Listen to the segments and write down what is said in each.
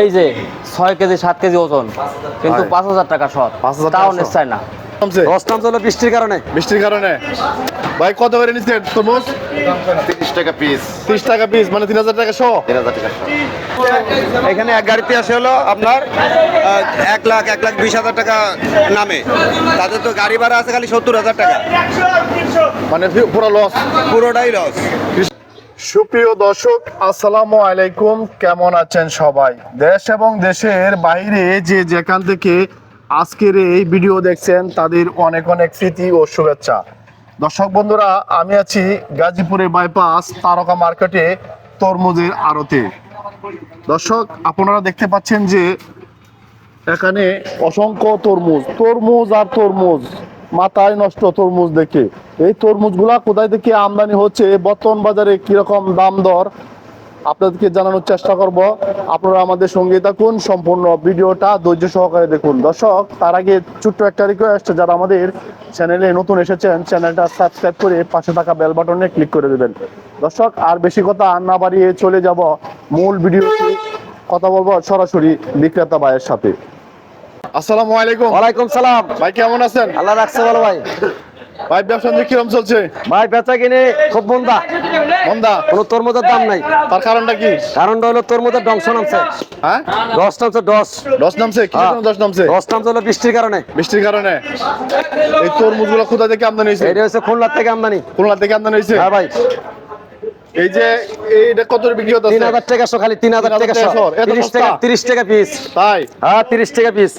এই যে ছয় কেজি সাত কেজি ওজন কিন্তু পাঁচ হাজার টাকা শট 5,000 টাকা তাও নিশ্চয় না। চলো বৃষ্টির কারণে। বৃষ্টির কারণে। ভাই কত করে নিচ্ছেন তরমুজ? তিরিশ টাকা পিস ত্রিশ টাকা পিস মানে তিন হাজার টাকা শো তিন হাজার টাকা এখানে এক গাড়িতে আসে হলো আপনার এক লাখ এক লাখ বিশ হাজার টাকা নামে। তাদের তো গাড়ি ভাড়া আছে খালি সত্তর হাজার টাকা। মানে পুরো লস পুরোটাই লস সুপ্রিয় দর্শক, আসসালামু আলাইকুম। কেমন আছেন সবাই? দেশ এবং দেশের বাইরে যে যেখান থেকে আজকের এই ভিডিও দেখছেন, তাদের অনেক অনেক স্মৃতি ও শুভেচ্ছা। দর্শক বন্ধুরা, আমি আছি গাজীপুরের বাইপাস তারকা মার্কেটে তরমুজের আড়তে। দর্শক, আপনারা দেখতে পাচ্ছেন যে এখানে অসংখ্য তরমুজ তরমুজ আর তরমুজ। মাথায় নষ্ট তরমুজ দেখে। এই তরমুজগুলা কোথায় থেকে আমদানি হচ্ছে? বর্তমান বাজারে কীরকম দাম দর? আপনাদেরকে জানানোর চেষ্টা করব। আপনারা আমাদের সঙ্গে থাকুন। সম্পূর্ণ ভিডিওটা ধৈর্য সহকারে দেখুন। দর্শক, তার আগে ছোট্ট একটা রিকোয়েস্ট যারা আমাদের চ্যানেলে নতুন এসেছেন চ্যানেলটা সাবস্ক্রাইব করে পাশে থাকা বেল বাটনে ক্লিক করে দেবেন। দর্শক, আর বেশি কথা আর না বাড়িয়ে চলে যাব মূল ভিডিওতে। কথা বলব সরাসরি বিক্রেতা ভাইয়ের সাথে। আসসালামু আলাইকুম। ওয়ালাইকুম সালাম। ভাই কেমন আছেন? আল্লাহ রাখছে ভালো ভাই। ভাই ব্যবসা কিরম চলছে? ভাই বেচা কিনে খুব মন্দা। মন্দা? কোনো তরমুজের দাম নাই। তার কারণটা কি? কারণটা হলো তরমুজের ডংস নামছে হ্যাঁ? দশ নামছে দশ দশ নামছে? কি হ্যাঁ। দশ নামছে? দশ নামছে হলো বৃষ্টির কারণে। বৃষ্টির কারণে? এই তরমুজগুলো কোথা থেকে আমদানি হয়েছে? এটা হচ্ছে খুলনার থেকে আমদানি। খুলনা থেকে আমদানি হয়েছে? হ্যাঁ ভাই। এই যে এইটা কত বিক্রি হতে তিন হাজার টাকা খালি তিন হাজার 3,000 টাকা তিরিশ টাকা তিরিশ টাকা পিস তাই? হ্যাঁ তিরিশ টাকা পিস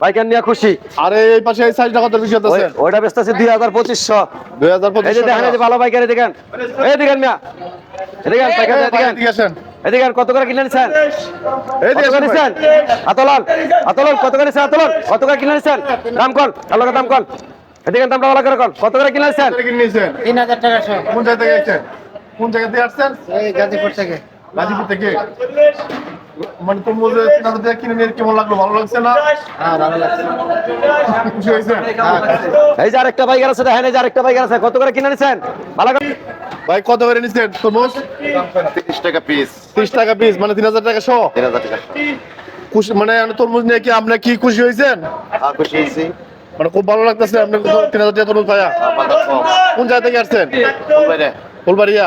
পাইকার নিয়ে খুশি। আর এই পাশে এই সাইজটা কত হতেছে? ওই- ওইটা হাজার পঁচিশশো দুই হাজার এই যে দেখেন এই যে ভালো পাইকারি দেখেন এই দেখেন মিয়া। এদিকেন পাইকারি দেখেন এদিকেন কত করে কিনে নিছেন? এই কত করে নিছেন? আতলাল আতলাল কত করে নিছেন আতলাল? কত করে কিনে নিছেন? দাম কল দাম কল। এদিকে দামটা ভালো করে কল। কত করে কিনে নিছেন? কিনে টাকা জায়গা থেকে আসছেন? কোন জায়গা থেকে আসছেন? এই গাজীপুর থেকে। গাজীপুর থেকে। মানে কিনে নিয়ে কেমন লাগল? ভালো লাগছে না? হ্যাঁ ভালো লাগছে। খুশি হয়েছে এই যে আরেকটা বাইকার আছে দেখেন এই যে আরেকটা বাইকার আছে কত করে কিনে নিছেন? ভালো ভাই কত করে নিচ্ছেন তরমুজ? তিরিশ টাকা পিস ত্রিশ টাকা পিস মানে তিন হাজার টাকা শো? তিন হাজার টাকা। খুশি মানে আমি তরমুজ নিয়ে কি আপনি কি খুশি হয়েছেন? আর খুশি হয়েছি। মানে খুব ভালো লাগতেছে আপনি তিন হাজার টাকা তরমুজ পায়া কোন জায়গা থেকে আসছেন? ফুলবাড়িয়া?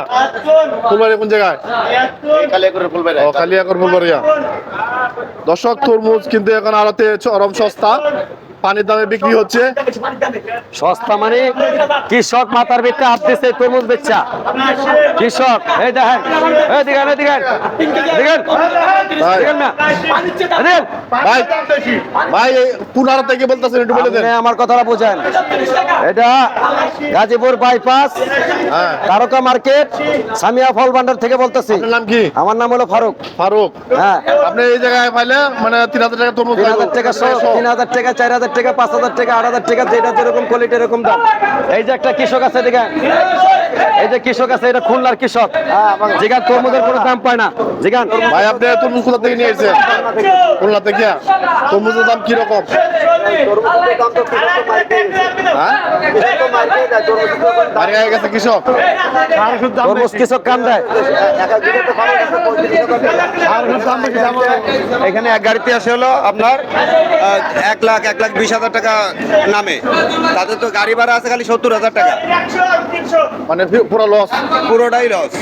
ফুলবাড়িয়া কোন জায়গায়? ও কালিয়াকর ফুলবাড়িয়া। দর্শক তরমুজ কিন্তু এখন আড়তে চরম সস্তা। পানির দামে বিক্রি হচ্ছে। সস্তা মানে কৃষক মাথার হাত দিচ্ছে তরমুজ বেচা। কৃষক এই দেখেন এই দেখেন এই দেখেন দেখেন। ভাই। দেখেন ভাই কোন আড়ত থেকে বলতেছেন একটু বলে দেন। আমার কথাটা বোঝেন। এটা গাজীপুর বাইপাস হ্যাঁ। তারকা মার্কেট সামিয়া ফল ভান্ডার থেকে বলতেছি। নাম কি? আমার নাম হলো ফারুক। ফারুক। হ্যাঁ। আপনি এই জায়গায় পাইলে মানে তিন হাজার টাকা তরমুজ তিন হাজার টাকা তিন হাজার টাকা চার হাজার টাকা পাঁচ হাজার টাকা আট হাজার টাকা যেটা যেরকম কোয়ালিটি এরকম দাম। এই যে একটা কৃষক আছে দেখেন। এই যে কৃষক আছে এটা খুলনার কৃষক। যেখান তরমুজের কোনো দাম পায় না। যেখান ভাই আপনি তরমুজ কোথা থেকে নিয়ে এসেছেন। খুলনা থেকে। তরমুজের দাম কি রকম হ্যাঁ কৃষক? তরমুজ কৃষক কাম দেয়। এখানে এক গাড়িতে আসে হলো আপনার এক লাখ এক লাখ বিশ হাজার টাকা নামে। তাদের তো গাড়ি ভাড়া আছে খালি সত্তর হাজার টাকা। মানে পুরো লস পুরোটাই লস